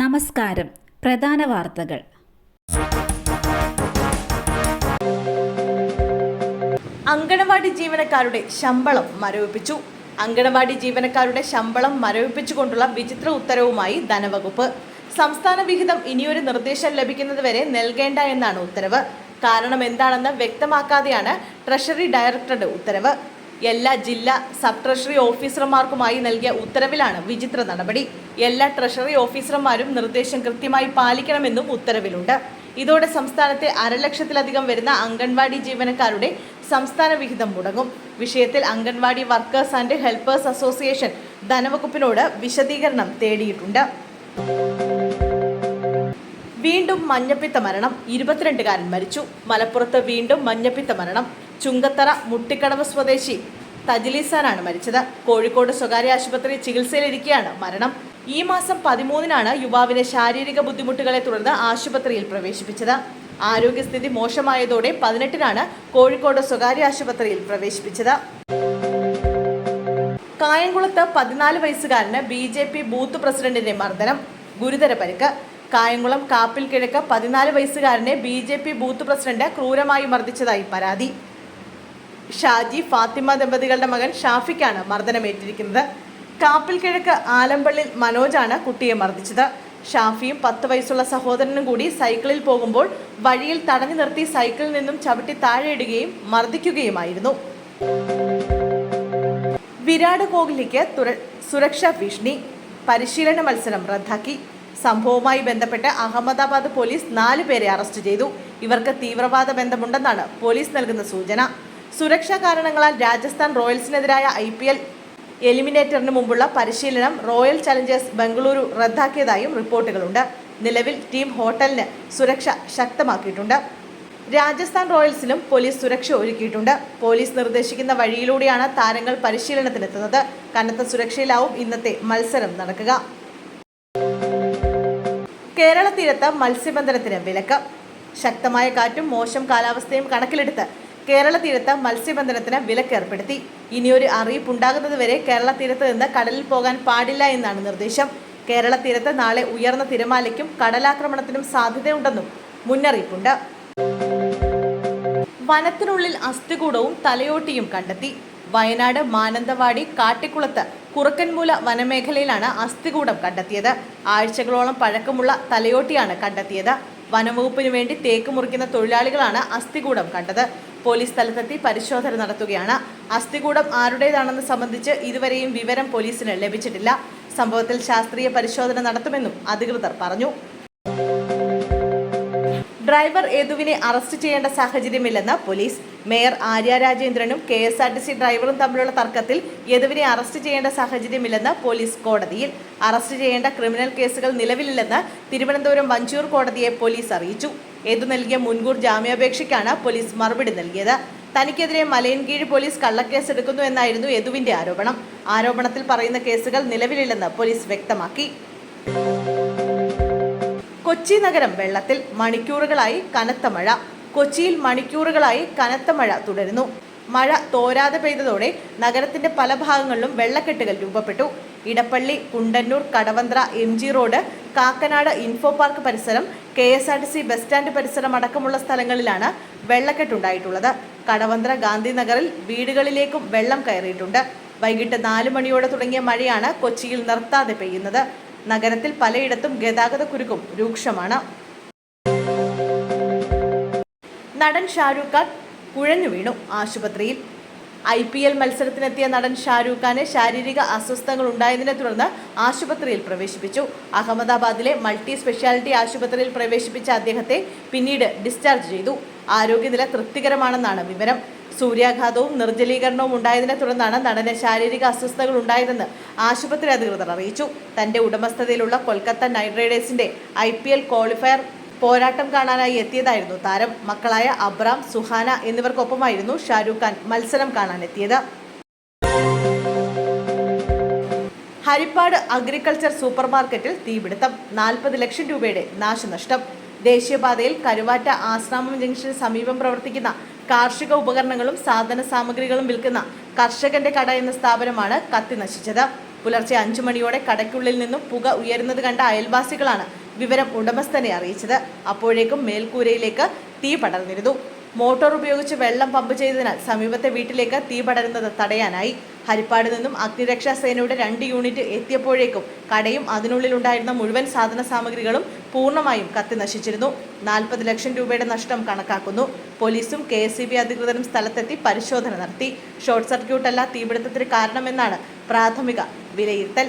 നമസ്കാരം. പ്രധാന വാർത്തകൾ. അങ്കണവാടി ജീവനക്കാരുടെ ശമ്പളം മരവിപ്പിച്ചു. അങ്കണവാടി ജീവനക്കാരുടെ ശമ്പളം മരവിപ്പിച്ചുകൊണ്ടുള്ള വിചിത്ര ഉത്തരവുമായി ധനവകുപ്പ്. സംസ്ഥാന വിഹിതം ഇനിയൊരു നിർദ്ദേശം ലഭിക്കുന്നതുവരെ നൽകേണ്ട എന്നാണ് ഉത്തരവ്. കാരണം എന്താണെന്ന് വ്യക്തമാക്കാതെയാണ് ട്രഷറി ഡയറക്ടറുടെ ഉത്തരവ്. എല്ലാ ജില്ലാ സബ് ട്രഷറി ഓഫീസർമാർക്കുമായി നൽകിയ ഉത്തരവിലാണ് വിചിത്ര നടപടി. എല്ലാ ട്രഷറി ഓഫീസർമാരും നിർദ്ദേശം കൃത്യമായി പാലിക്കണമെന്നും ഉത്തരവിലുണ്ട്. ഇതോടെ സംസ്ഥാനത്തെ അരലക്ഷത്തിലധികം വരുന്ന അംഗൻവാടി ജീവനക്കാരുടെ സംസ്ഥാന വിഹിതം മുടങ്ങും. വിഷയത്തിൽ anganwadi workers and helpers association ധനവകുപ്പിനോട് വിശദീകരണം തേടിയിട്ടുണ്ട്. വീണ്ടും മഞ്ഞപ്പിത്ത മരണം. ഇരുപത്തിരണ്ടുകാരൻ മരിച്ചു. മലപ്പുറത്ത് വീണ്ടും മഞ്ഞപ്പിത്ത മരണം. ചുങ്കത്തറ മുട്ടിക്കടവ് സ്വദേശി തജിലിസാനാണ് മരിച്ചത്. കോഴിക്കോട് സ്വകാര്യ ആശുപത്രി ചികിത്സയിലിരിക്കെയാണ് മരണം. ഈ മാസം പതിമൂന്നിനാണ് യുവാവിനെ ശാരീരിക ബുദ്ധിമുട്ടുകളെ തുടർന്ന് ആശുപത്രിയിൽ പ്രവേശിപ്പിച്ചത്. ആരോഗ്യസ്ഥിതി മോശമായതോടെ പതിനെട്ടിനാണ് കോഴിക്കോട് സ്വകാര്യ ആശുപത്രിയിൽ പ്രവേശിപ്പിച്ചത്. കായംകുളത്ത് പതിനാല് വയസ്സുകാരന് ബി ജെ പി ബൂത്ത് പ്രസിഡന്റിന്റെ മർദ്ദനം. ഗുരുതര പരിക്ക്. കായംകുളം കാപ്പിൽ കിഴക്ക് പതിനാല് വയസ്സുകാരനെ B J P booth president ക്രൂരമായി മർദ്ദിച്ചതായി പരാതി. ഷാജി ഫാത്തിമ ദമ്പതികളുടെ മകൻ ഷാഫിക്കാണ് മർദ്ദനമേറ്റിരിക്കുന്നത്. കാപ്പിൽ കിഴക്ക് ആലമ്പള്ളിൽ മനോജാണ് കുട്ടിയെ മർദ്ദിച്ചത്. ഷാഫിയും പത്ത് വയസ്സുള്ള സഹോദരനും കൂടി സൈക്കിളിൽ പോകുമ്പോൾ വഴിയിൽ തടഞ്ഞു നിർത്തി സൈക്കിളിൽ നിന്നും ചവിട്ടി താഴെയിടുകയും മർദ്ദിക്കുകയുമായിരുന്നു. വിരാട് കോഹ്ലിക്ക് സുരക്ഷാ ഭീഷണി. പരിശീലന മത്സരം റദ്ദാക്കി. സംഭവവുമായി ബന്ധപ്പെട്ട് അഹമ്മദാബാദ് പോലീസ് നാല് പേരെ അറസ്റ്റ് ചെയ്തു. ഇവർക്ക് തീവ്രവാദ ബന്ധമുണ്ടെന്നാണ് പോലീസ് നൽകുന്ന സൂചന. സുരക്ഷാ കാരണങ്ങളാൽ രാജസ്ഥാൻ റോയൽസിനെതിരായ ഐ എലിമിനേറ്ററിന് മുമ്പുള്ള പരിശീലനം റോയൽ ചലഞ്ചേഴ്സ് ബംഗളൂരു റദ്ദാക്കിയതായും റിപ്പോർട്ടുകളുണ്ട്. നിലവിൽ ടീം ഹോട്ടലിന് സുരക്ഷ ശക്തമാക്കിയിട്ടുണ്ട്. രാജസ്ഥാൻ റോയൽസിനും പോലീസ് സുരക്ഷ ഒരുക്കിയിട്ടുണ്ട്. പോലീസ് നിർദ്ദേശിക്കുന്ന വഴിയിലൂടെയാണ് താരങ്ങൾ പരിശീലനത്തിനെത്തുന്നത്. കനത്ത സുരക്ഷയിലാവും ഇന്നത്തെ മത്സരം നടക്കുക. കേരള തീരത്ത് മത്സ്യബന്ധനത്തിന് വിലക്ക്. ശക്തമായ കാറ്റും മോശം കാലാവസ്ഥയും കണക്കിലെടുത്ത് കേരള തീരത്ത് മത്സ്യബന്ധനത്തിന് വിലക്കേർപ്പെടുത്തി. ഇനിയൊരു അറിയിപ്പുണ്ടാകുന്നതുവരെ കേരള തീരത്ത് നിന്ന് കടലിൽ പോകാൻ പാടില്ല എന്നാണ് നിർദ്ദേശം. കേരള തീരത്ത് നാളെ ഉയർന്ന തിരമാലയ്ക്കും കടലാക്രമണത്തിനും സാധ്യതയുണ്ടെന്നും മുന്നറിയിപ്പുണ്ട്. വനത്തിനുള്ളിൽ അസ്ഥികൂടവും തലയോട്ടിയും കണ്ടെത്തി. വയനാട് മാനന്തവാടി കാട്ടിക്കുളത്ത് കുറുക്കൻമൂല വനമേഖലയിലാണ് അസ്ഥികൂടം കണ്ടെത്തിയത്. ആഴ്ചകളോളം പഴക്കമുള്ള തലയോട്ടിയാണ് കണ്ടെത്തിയത്. വനംവകുപ്പിനു വേണ്ടി തേക്ക് മുറിക്കുന്ന തൊഴിലാളികളാണ് അസ്ഥികൂടം കണ്ടത്. പോലീസ് സ്ഥലത്തെത്തി പരിശോധന നടത്തുകയാണ്. അസ്ഥികൂടം ആരുടേതാണെന്ന് സംബന്ധിച്ച് ഇതുവരെയും വിവരം പോലീസിന് ലഭിച്ചിട്ടില്ല. സംഭവത്തിൽ ശാസ്ത്രീയ പരിശോധന നടത്തുമെന്നും അധികൃതർ പറഞ്ഞു. ഡ്രൈവർ യേതുവിനെ അറസ്റ്റ് ചെയ്യേണ്ട സാഹചര്യമില്ലെന്ന് police. Mayor Arya രാജേന്ദ്രനും K S R T C ഡ്രൈവറും തമ്മിലുള്ള തർക്കത്തിൽ യദുവിനെ അറസ്റ്റ് ചെയ്യേണ്ട സാഹചര്യമില്ലെന്ന് പോലീസ് കോടതിയിൽ. അറസ്റ്റ് ചെയ്യേണ്ട ക്രിമിനൽ കേസുകൾ നിലവിലില്ലെന്ന് തിരുവനന്തപുരം വഞ്ചൂർ കോടതിയെ പോലീസ് അറിയിച്ചു. യദു നൽകിയ മുൻകൂർ ജാമ്യാപേക്ഷയ്ക്കാണ് പോലീസ് മറുപടി നൽകിയത്. തനിക്കെതിരെ മലയൻകീഴ് പോലീസ് കള്ളക്കേസ് എടുക്കുന്നു എന്നായിരുന്നു യദുവിന്റെ ആരോപണം. ആരോപണത്തിൽ പറയുന്ന കേസുകൾ നിലവിലില്ലെന്ന് പോലീസ് വ്യക്തമാക്കി. കൊച്ചി നഗരം വെള്ളത്തിൽ മണിക്കൂറുകളായി കനത്ത മഴ. കൊച്ചിയിൽ മണിക്കൂറുകളായി കനത്ത മഴ തുടരുന്നു. മഴ തോരാതെ പെയ്തതോടെ നഗരത്തിന്റെ പല ഭാഗങ്ങളിലും വെള്ളക്കെട്ടുകൾ രൂപപ്പെട്ടു. Edappally Kundannoor Kadavanthra M G road Kakkanad info park പരിസരം K S R T C bus stand പരിസരം അടക്കമുള്ള സ്ഥലങ്ങളിലാണ് വെള്ളക്കെട്ടുണ്ടായിട്ടുള്ളത് കടവന്ത്ര ഗാന്ധിനഗറിൽ വീടുകളിലേക്കും വെള്ളം കയറിയിട്ടുണ്ട്. വൈകിട്ട് നാല് മണിയോടെ തുടങ്ങിയ മഴയാണ് കൊച്ചിയിൽ നിർത്താതെ പെയ്യുന്നത്. നഗരത്തിൽ പലയിടത്തും ഗതാഗത കുരുക്കും രൂക്ഷമാണ്. നടൻ ഷാരൂഖ് ഖാൻ കുഴഞ്ഞു വീണു ആശുപത്രിയിൽ. ഐ പി എൽ മത്സരത്തിനെത്തിയ നടൻ ഷാരൂഖ് ഖാന് ശാരീരിക അസ്വസ്ഥതകൾ ഉണ്ടായതിനെ തുടർന്ന് ആശുപത്രിയിൽ പ്രവേശിപ്പിച്ചു. അഹമ്മദാബാദിലെ മൾട്ടി സ്പെഷ്യാലിറ്റി ആശുപത്രിയിൽ പ്രവേശിപ്പിച്ച അദ്ദേഹത്തെ പിന്നീട് ഡിസ്ചാർജ് ചെയ്തു. ആരോഗ്യനില തൃപ്തികരമാണെന്നാണ് വിവരം. സൂര്യാഘാതവും നിർജലീകരണവും ഉണ്ടായതിനെ തുടർന്നാണ് നടന് ശാരീരിക അസ്വസ്ഥതകൾ ഉണ്ടായതെന്ന് ആശുപത്രി അധികൃതർ അറിയിച്ചു. തന്റെ ഉടമസ്ഥതയിലുള്ള കൊൽക്കത്ത നൈറ്റ് റൈഡേഴ്സിന്റെ ഐ ക്വാളിഫയർ പോരാട്ടം കാണാനായി എത്തിയതായിരുന്നു താരം. മക്കളായ അബ്രാം സുഹാന എന്നിവർക്കൊപ്പമായിരുന്നു ഷാരൂഖ് ഖാൻ മത്സരം കാണാനെത്തിയത്. ഹരിപ്പാട് അഗ്രികൾച്ചർ സൂപ്പർ മാർക്കറ്റിൽ തീപിടുത്തം. നാൽപ്പത് ലക്ഷം രൂപയുടെ നാശനഷ്ടം. ദേശീയപാതയിൽ കരുവാറ്റ ആശ്രാമം ജംഗ്ഷന് സമീപം പ്രവർത്തിക്കുന്ന കാർഷിക ഉപകരണങ്ങളും സാധന സാമഗ്രികളും വിൽക്കുന്ന കർഷകന്റെ കട എന്ന സ്ഥാപനമാണ് കത്തി നശിച്ചത് പുലർച്ചെ അഞ്ചു മണിയോടെ കടയ്ക്കുള്ളിൽ നിന്നും പുക ഉയരുന്നത് കണ്ട അയൽവാസികളാണ് വിവരം ഉടമസ്ഥനെ അറിയിച്ചത്. അപ്പോഴേക്കും മേൽക്കൂരയിലേക്ക് തീ പടർന്നിരുന്നു. മോട്ടോർ ഉപയോഗിച്ച് വെള്ളം പമ്പ് ചെയ്തതിനാൽ സമീപത്തെ വീട്ടിലേക്ക് തീ പടരുന്നത് തടയാനായി. ഹരിപ്പാട് നിന്നും അഗ്നിരക്ഷാ സേനയുടെ രണ്ട് യൂണിറ്റ് എത്തിയപ്പോഴേക്കും കടയും അതിനുള്ളിലുണ്ടായിരുന്ന മുഴുവൻ സാധന സാമഗ്രികളും പൂർണമായും കത്തി നശിച്ചിരുന്നു. നാൽപ്പത് ലക്ഷം രൂപയുടെ നഷ്ടം കണക്കാക്കുന്നു. പോലീസും കെ അധികൃതരും സ്ഥലത്തെത്തി പരിശോധന നടത്തി. ഷോർട്ട് സർക്യൂട്ടല്ല തീപിടുത്തത്തിന് കാരണമെന്നാണ് പ്രാഥമിക വിലയിരുത്തൽ.